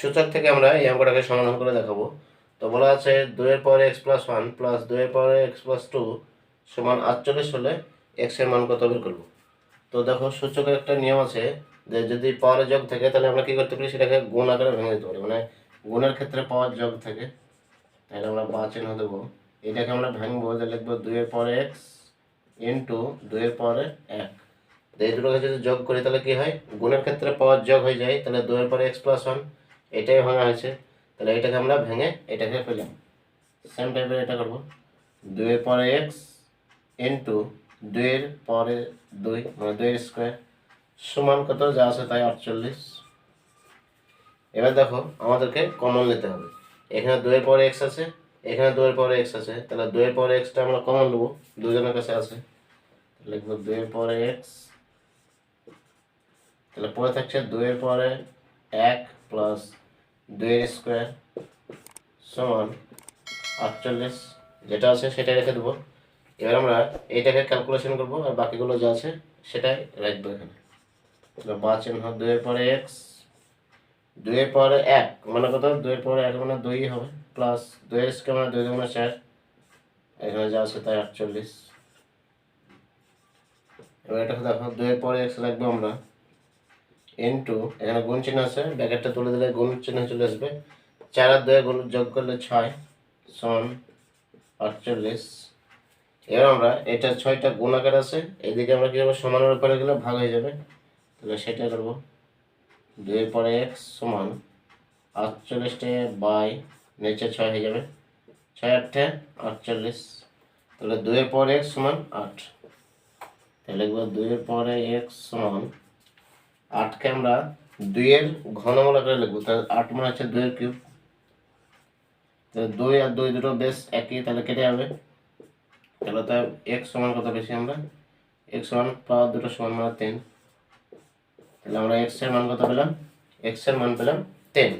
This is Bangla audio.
সূচক থেকে আমরা এই অঙ্কটাকে সমাধান করে দেখাবো। তো বলা আছে দুইয়ের পরে এক্স প্লাস ওয়ান প্লাস দুইয়ের পরে এক্স প্লাস টু সমান আটচল্লিশ হলে এক্সের মান কত বের করব? তো দেখো সূচকের একটা নিয়ম আছে যে যদি পাওয়ারের যোগ থাকে তাহলে আমরা কী করতে পারি? সেটাকে গুণ আকারে ভেঙে দিতে পারি। মানে গুণের ক্ষেত্রে পাওয়ার যোগ থাকে, তাহলে আমরা বা চিহ্ন দেবো। এটাকে আমরা ভাঙবো, যে লিখব দুইয়ের পরে এক্স ইন্টু দুইয়ের পরে এক। এই দুটোকে যদি যোগ করি তাহলে কি হয়? গুণের ক্ষেত্রে পাওয়ার যোগ হয়ে যায়, তাহলে দুইয়ের পরে এক্স প্লাস ওয়ান এটাই ভাঙা হয়েছে। তাহলে এটাকে আমরা ভেঙে এটাকে পেলাম সেম টাইপের এটা করব। দুইয়ের পরে এক্স ইন্টু দুইয়ের পরে দুই মানে দুইয়ের স্কোয়ার সমান কত? যা আছে তাই আটচল্লিশ। এবার দেখো, আমাদেরকে কমন নিতে হবে। এখানে দুইয়ের পরে এক্স আছে, এখানে দুয়ের পরে এক্স আছে। তাহলে দুইয়ের পরে এক্সটা আমরা কমন নেব। দুজনের কাছে আছে। লিখব দুইয়ের পরে এক্স তাহলে পরে থাকছে দুইয়ের পরে এক প্লাস দুইয়ের স্কোয়ার সমান আটচল্লিশ যেটা আছে সেটাই রেখে দেবো। এবার আমরা এইটাকে ক্যালকুলেশন করব আর বাকিগুলো যা আছে সেটাই রাখব এখানে। বা চিহ্ন দুইয়ের পরে এক্স দুইয়ের পরে এক মানে কত? দুইয়ের পরে এক মানে দুই হবে প্লাস দুইয়ের স্কোয়ার মানে দুই দুগুণে চার। এখানে যা আছে তাই আটচল্লিশ। এবার এটাকে দেখো দুইয়ের পরে এক্স লাগবে আমরা। ইন্টু এখানে গুণ চিহ্ন আছে, ব্যাকেটটা তুলে দিলে গুণ চিহ্ন চলে আসবে। চার আর দুয়ে গুণ যোগ করলে ছয় সমান আটচল্লিশ। এবার আমরা এটা ছয়টা গুণ আকার আছে এদিকে আমরা কী করব, সমানের উপরে গেলে ভাগ হয়ে যাবে। তাহলে সেটা করব। দুইয়ের পরে এক সমান আটচল্লিশটা বাই, নিচে ছয় হয়ে যাবে। ছয় আটটা আটচল্লিশ। তাহলে দুইয়ের পরে এক্স সমান আট। তাহলে লিখব দুইয়ের পরে এক সমান আটকে আমরা দুইয়ের ঘনমূল আকারে লিখব, তাহলে আট মানে হচ্ছে দুইয়ের কিউব। তাহলে দুই আর দুই দুটো বেশ একই, তাহলে কেটে যাবে। তাহলে তো এক্স সমান কত বেশি আমরা? এক সমান পাওয়ার দুটো সমান মানে তিন। তাহলে আমরা এক্সের মান কত পেলাম? এক্সের মান পেলাম টেন